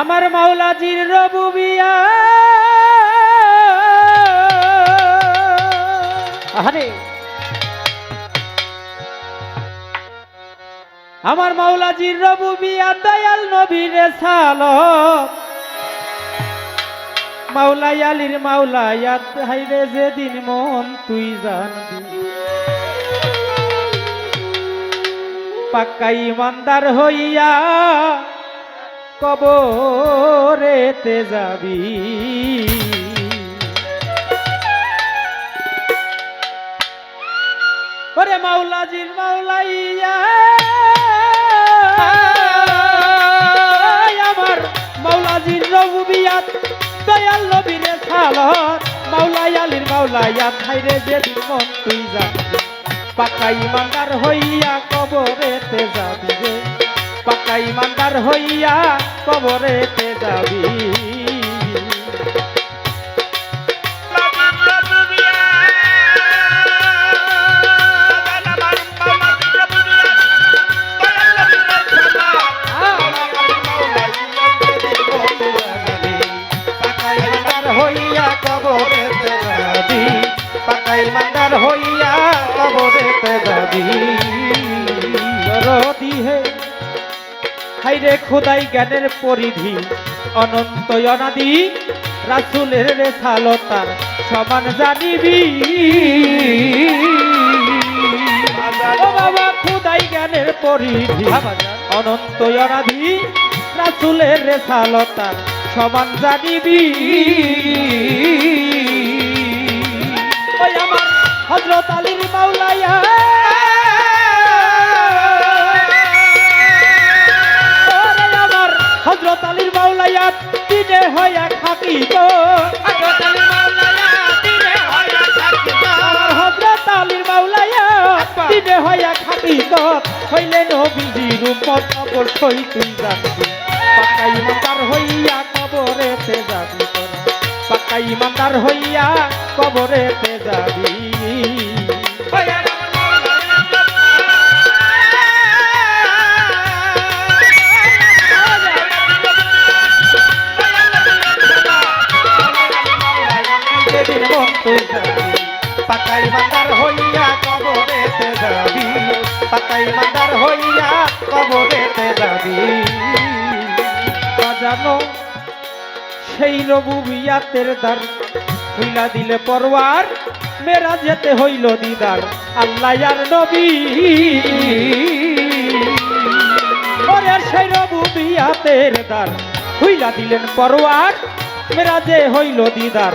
আমার মাওলাজির রবুবিয়া। আরে আমার মাওলাজির রবুবিয়া দয়াল নবীর সালত মাওলাই আলীর মাওলায়াত হাইরে যেদিন মন তুই জানবি। পাক্কা ইমানদার হইয়া কবরেতে যাবি। ওরে মাওলাজির মাওলাইয়া। আমার মাওলাজির রবুবিয়াত দয়াল নবীরে সালত মাওলাই আলীর মাওলাইয়াত হাইরে যেদিন মন তুই যাবি। পাকা ইমানদার হইয়া কবরেতে যাবি রে। পাকা ইমানদার হইয়া কবরেতে যাবি। ইমানদার হইয়া কবরেতে যাবি। রদি হাইরে খোদাই জ্ঞানের পরিধি, অনন্ত অনাদি রাসুলের রেখালতার সমান জানিবি। ও বাবা, খোদাই জ্ঞানের পরিধি, অনন্ত অনাদি রাসুলের রেখালতার সমান জানিবি। ওই আমার হজরত আলীর মাওলায়া। মাওলায়াত দিনে হইয়া থাকি তো হজরত আলীর মাওলায়াত দিনে হইয়া থাকি তো আমার হজরত আলীর মাওলায়াত দিনে হইয়া থাকি তো হইলে নবীজির উম্মত অবশ্যই তুই জানবি পাকা ইমানদার হইয়া কবরেতে যাবি পাকা ইমানদার হইয়া কবরেতে যাবি যেদিন মন তুই যাবি পাকা হইয়া কবরেতে যাবি পাকা ইমানদার হইয়া কবরেতে যাবি। বাজানো সেই রবুবিয়াতের দ্বার, খুইলা দিলে পরওয়ার মেরা যেতে হইল দিদার, আল্লাহ আর নবী। ওরে সেই রবুবিয়াতের দ্বার, খুইলা দিলেন পরওয়ার মেরা যে হইল দিদার।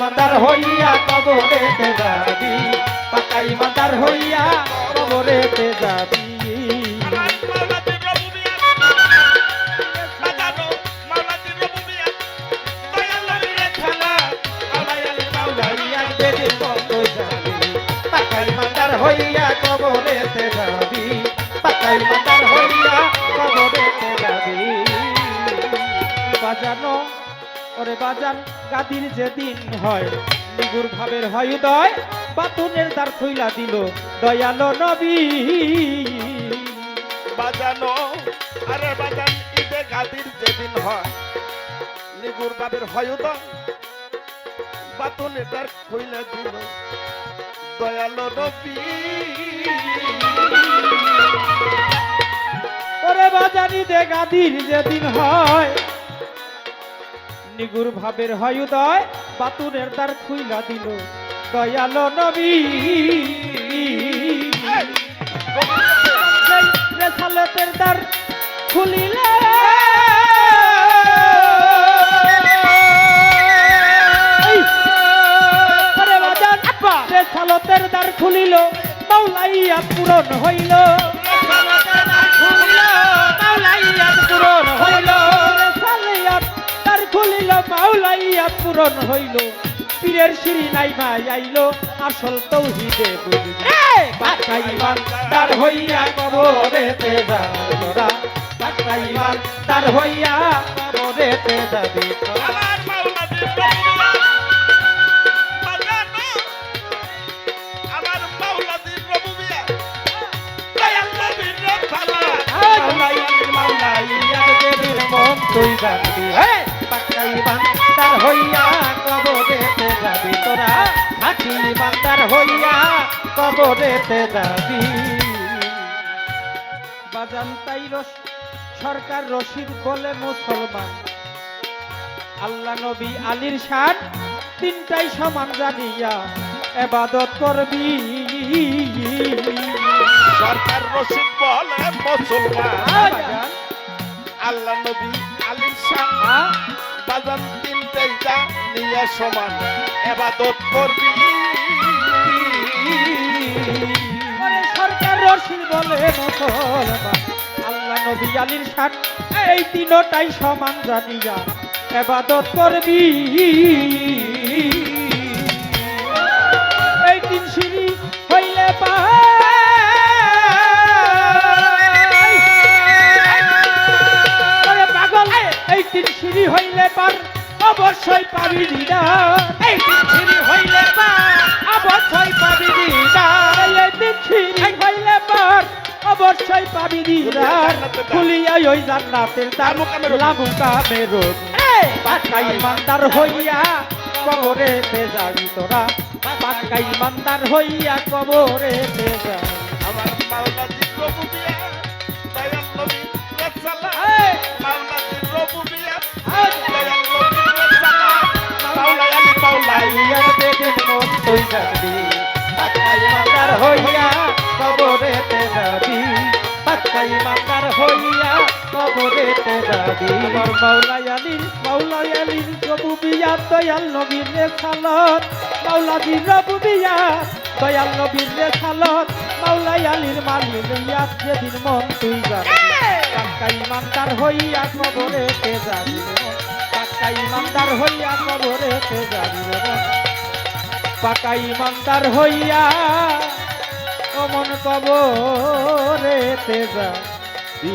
মাদার হইয়া কবরেতে যাবি পাকাই মাদার হইয়া কবরেতে যাবি। পাকাই মাদার হইয়া কবরেতে যাবি পাকাই ওরে বাজান গাদির যেদিন হয়। নিগুর ভাবের হয় উদয় বাতুনের দ্বার খুইলা দিল দয়ালো নবী। বাজানো আরে বাজান ঈদে গাদির যেদিন হয় নিগুর ভাবের হয় তো বাতুন এটার কইলে দিল দয়ালো নবী। ওরে বাজানি দে গাদির যেদিন হয় নিগুর ভাবের হয় উদয় বাতুনের দ্বার খুইলা দিল। দয়ালো নবী। রেসালতের দ্বার খুলিলে। রেসালতের দ্বার খুলিল মাওলাইয়া পূরণ হইল। মাওলাইয়া পূরণ হইল। তার মাওলাইয়া পূরণ হইল। পীরের সিঁড়ি নাই ভাই আইলো আসল তৌহিদে ইমান তার হইয়া কবরেতে তোরা। পাক্কা তার হইয়া কবরেতে যাবি আমার মাওলাদির হইয়া কবরেতে যাবি। বাজান তাই রস সরকার রশিদ বলে মুসলমান। আল্লাহ নবী আলীর শান তিনটাই সমান জানিয়া এবাদত করবি। সরকার রশিদ বলে মুসলমান। বাজান, আল্লাহ নবী আলীর শাহ হ্যাঁ? বাজান তিনটাই যা নিয়ে সমান। এবাদত করবি। এই তিনটাই সমান জানিয়া এবাদত করবি। এই তিন সিঁড়ি হইলে পাই পাগল, এই তিন সিঁড়ি হইলে পার। অবশ্যই পাবি দিদা এই তিন সিঁড়ি অবশ্যই পাবি দিদা খুলিয়া ওই জান্নাতের দাম। লাবু কামেরুন পাক্কা ইমানদার হইয়া কবরেতে যাবি তোরা পাক্কা ইমানদার হইয়া কবরেতে যাবি আমার মাওলাদির রবুবিয়া দয়াল রবুবিয়া মাওলা মাওলা মন তুই কবরেতে যাবি আমার মাওলা আলীর মাওলা আলীর রবুবিয়া দয়াল নবীর রে সালত মাওলা দির রবুবিয়া দয়াল নবীর রে সালত মাওলা আলীর মালিক ইয়াদ যেদিন মন তুই যাবি পাক্কা ইমানদার হইয়া কবরেতে যাবি রে। ইমানদার হইয়া কবরেতে যাবি অমন কবরেতে যাবি